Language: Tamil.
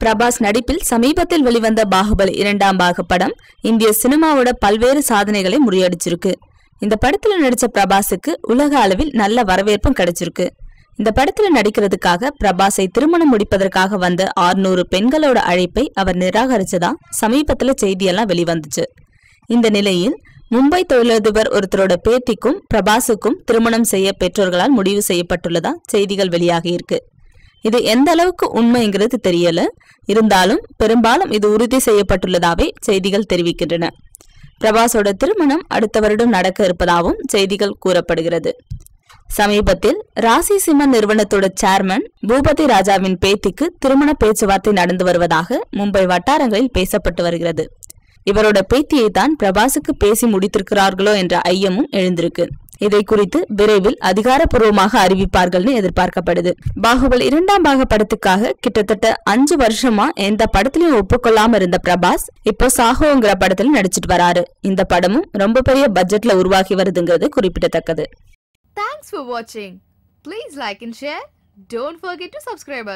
பிரபாஸ் நடிப்பில் சமீபத்தில் வெளிவந்த பாகுபலி இரண்டாம் பாக படம் இந்திய சினிமாவோட பல்வேறு சாதனைகளை முறியடிச்சிருக்கு. இந்த படத்துல நடிச்ச பிரபாஸுக்கு உலக அளவில் நல்ல வரவேற்பும் கிடைச்சிருக்கு. இந்த படத்துல நடிக்கிறதுக்காக பிரபாஸை திருமணம் முடிப்பதற்காக வந்த 600 பெண்களோட அழைப்பை அவர் நிராகரிச்சதா சமீபத்துல செய்தியெல்லாம் வெளிவந்துச்சு. இந்த நிலையில் மும்பை தொழிலதிபர் ஒருத்தரோட பேத்திக்கும் பிரபாஸுக்கும் திருமணம் செய்ய பெற்றோர்களால் முடிவு செய்யப்பட்டுள்ளதா செய்திகள் வெளியாகியிருக்கு இது எந்த அளவுக்கு உண்மைங்கிறது தெரியல. இருந்தாலும் பெரும்பாலும் இது உறுதி செய்யப்பட்டுள்ளதாவே செய்திகள் தெரிவிக்கின்றன. பிரபாஸோட திருமணம் அடுத்த வருடம் நடக்க இருப்பதாகவும் செய்திகள் கூறப்படுகிறது. சமீபத்தில் ராசி சிம்மன் நிறுவனத்தோட சேர்மன் பூபதி ராஜாவின் பேத்திக்கு திருமண பேச்சுவார்த்தை நடந்து வருவதாக மும்பை வட்டாரங்களில் பேசப்பட்டு வருகிறது. இவரோட பேத்தியை தான் பிரபாஸுக்கு பேசி முடித்திருக்கிறார்களோ என்ற ஐயமும் எழுந்திருக்கு. இதை குறித்து விரைவில் அதிகாரப்பூர்வமாக அறிவிப்பார்கள்னு எதிர்பார்க்கப்படுது. பாகுபலி இரண்டாம் பாக படத்துக்காக கிட்டத்தட்ட அஞ்சு வருஷமா எந்த படத்திலையும் ஒப்புக்கொள்ளாம இருந்த பிரபாஸ் இப்போ சாகோங்கிற படத்துல நடிச்சிட்டு வராரு. இந்த படமும் ரொம்ப பெரிய பட்ஜெட்ல உருவாகி வருதுங்கிறது குறிப்பிடத்தக்கது. தேங்க்ஸ் ஃபார் வாட்சிங் please like and share don't forget to subscribe.